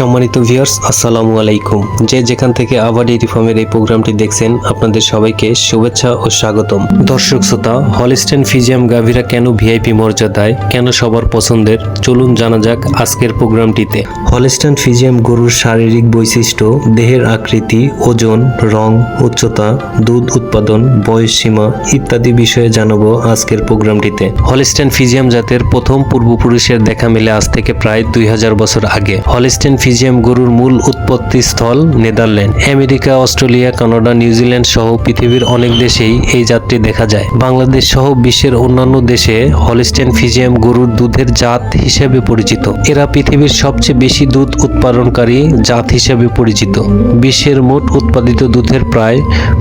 সম্মানিত ভিউয়ার্স আসসালামু আলাইকুম। যে যেখান থেকে আবার এই রিফর্মের এই প্রোগ্রামটি দেখছেন, আপনাদের সবাইকে শুভেচ্ছা ও স্বাগতম। দর্শক শ্রোতা হলিস্টেন ফিজিয়াম গাভীরা কেন ভিআইপি মর্যাদায়, কেন সবার পছন্দের? চলুন জানা যাক আজকের প্রোগ্রামটিতে হলিস্টেন ফিজিয়াম গরুর শারীরিক বৈশিষ্ট্য, দেহের আকৃতি, ওজন, রং, উচ্চতা, দুধ উৎপাদন, বয়স সীমা ইত্যাদি বিষয়ে জানাব আজকের প্রোগ্রামটিতে হলিস্টেন ফিজিয়াম জাতের প্রথম পূর্বপুরুষের দেখা মেলে আজ থেকে প্রায় দুই হাজার বছর আগে। হলিস্টেন ফিজিয়াম গরুর মূল উৎপত্তি স্থল Netherland. America, Australia, Canada New Zealand সহ পৃথিবীর অনেক দেশেই এই জাতটি দেখা যায়। বাংলাদেশ সহ বিশ্বের অন্যান্য দেশে হলিস্টেন ফিজিয়াম গরুর দুধের জাত হিসেবে পরিচিত। এরা পৃথিবীর সবচেয়ে বেশি দুধ উৎপাদনকারী জাত হিসেবে পরিচিত। বিশ্বের মোট উৎপাদিত দুধের প্রায়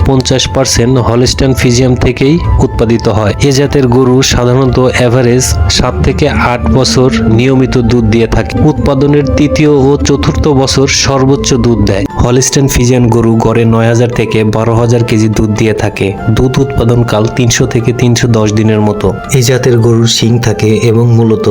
পঞ্চাশ পার্সেন্ট হলিস্টেন ফিজিয়াম থেকেই উৎপাদিত হয়। এ জাতের গরু সাধারণত এভারেজ সাত থেকে আট বছর নিয়মিত দুধ দিয়ে থাকে। উৎপাদনের তৃতীয় ও চতুর্থ বছর সর্বোচ্চ দুধ দেয়। হলিস্টেন ফিজিয়ান গরু গড়ে নয় হাজার থেকে বারো হাজার কেজি দুধ দিয়ে থাকে। দুধ উৎপাদন কাল তিনশো থেকে তিনশো দশ দিনের মতো। এই জাতের গরুর শিং থাকে এবং মূলত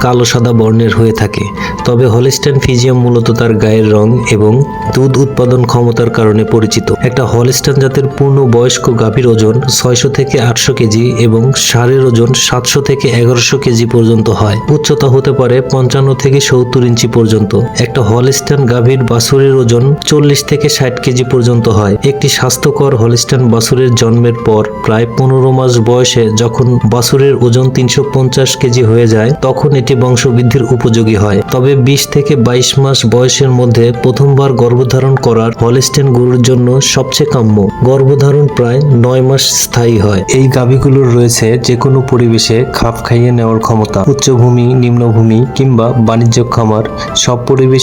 কালো সাদা বর্ণের হয়ে থাকে। তবে হলিস্টেন ফিজিয়াম মূলত তার গায়ের রং এবং দুধ উৎপাদন ক্ষমতার কারণে পরিচিত। একটা হলিস্টেন জাতের পূর্ণ বয়স্ক গাভীর ওজন ছয়শো থেকে আটশো কেজি এবং ষাঁড়ের ওজন সাতশো থেকে এগারোশো কেজি পর্যন্ত হয়। উচ্চতা হতে পারে পঞ্চান্ন থেকে সত্তর ইঞ্চি পর্যন্ত। একটা হলিস্টান গাভীর বাছুরের ওজন চল্লিশ থেকে ষাট কেজি পর্যন্ত হয়। একটি স্বাস্থ্যকর হলিস্টান বাছুরের জন্মের পর প্রায় পনেরো মাস বয়সে যখন বাছুরের ওজন তিনশো পঞ্চাশ কেজি হয়ে যায়, তখন এটি বংশবৃদ্ধির উপযোগী হয়। তবে বিশ থেকে বাইশ মাস বয়সের মধ্যে প্রথমবার গর্ভধারণ করার হলিস্টেন গরুর জন্য সবচেয়ে কাম্য। গর্ভধারণ প্রায় নয় মাস স্থায়ী হয়। এই গাভীগুলোর রয়েছে যে কোনো পরিবেশে খাপ খাইয়ে নেওয়ার ক্ষমতা। উচ্চভূমি, নিম্নভূমি কিংবা বাণিজ্য খামার সব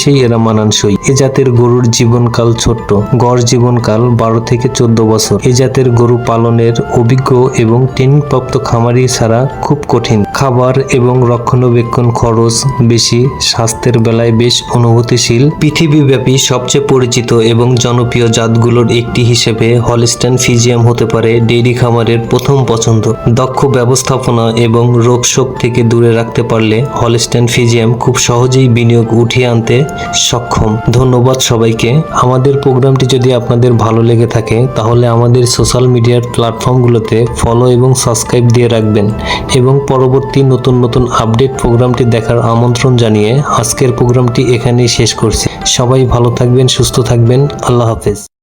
পরিবেশেই এরা মানানসই। এ জাতের গরুর জীবনকাল ছোট্ট। গড় জীবনকাল বারো থেকে চোদ্দ বছর। এ জাতের গরু পালনের অভিজ্ঞ এবং ট্রেনিংপ্রাপ্ত খামারি ছাড়া খুব কঠিন। খাবার এবং রক্ষণাবেক্ষণ খরচ বেশি, স্বাস্থ্যের বেলায় বেশ অনুভূতিশীল। পৃথিবীব্যাপী সবচেয়ে পরিচিত এবং জনপ্রিয় জাতগুলোর একটি হিসেবে হলিস্টেন ফিজিয়াম হতে পারে ডেইরি খামারের প্রথম পছন্দ। দক্ষ ব্যবস্থাপনা এবং রোগশোক থেকে দূরে রাখতে পারলে হলিস্টেন ফিজিয়াম খুব সহজেই বিনিয়োগ উঠিয়ে আনতে সক্ষম। ধন্যবাদ সবাইকে। আমাদের প্রোগ্রামটি যদি আপনাদের ভালো লেগে থাকে, তাহলে আমাদের সোশ্যাল মিডিয়ার প্ল্যাটফর্মগুলোতে ফলো এবং সাবস্ক্রাইব দিয়ে রাখবেন এবং পরবর্তী নতুন নতুন আপডেট প্রোগ্রামটি দেখার আমন্ত্রণ জানিয়ে আজকের প্রোগ্রামটি এখানেই শেষ করছি। সবাই ভালো থাকবেন, সুস্থ থাকবেন। আল্লাহ হাফেজ।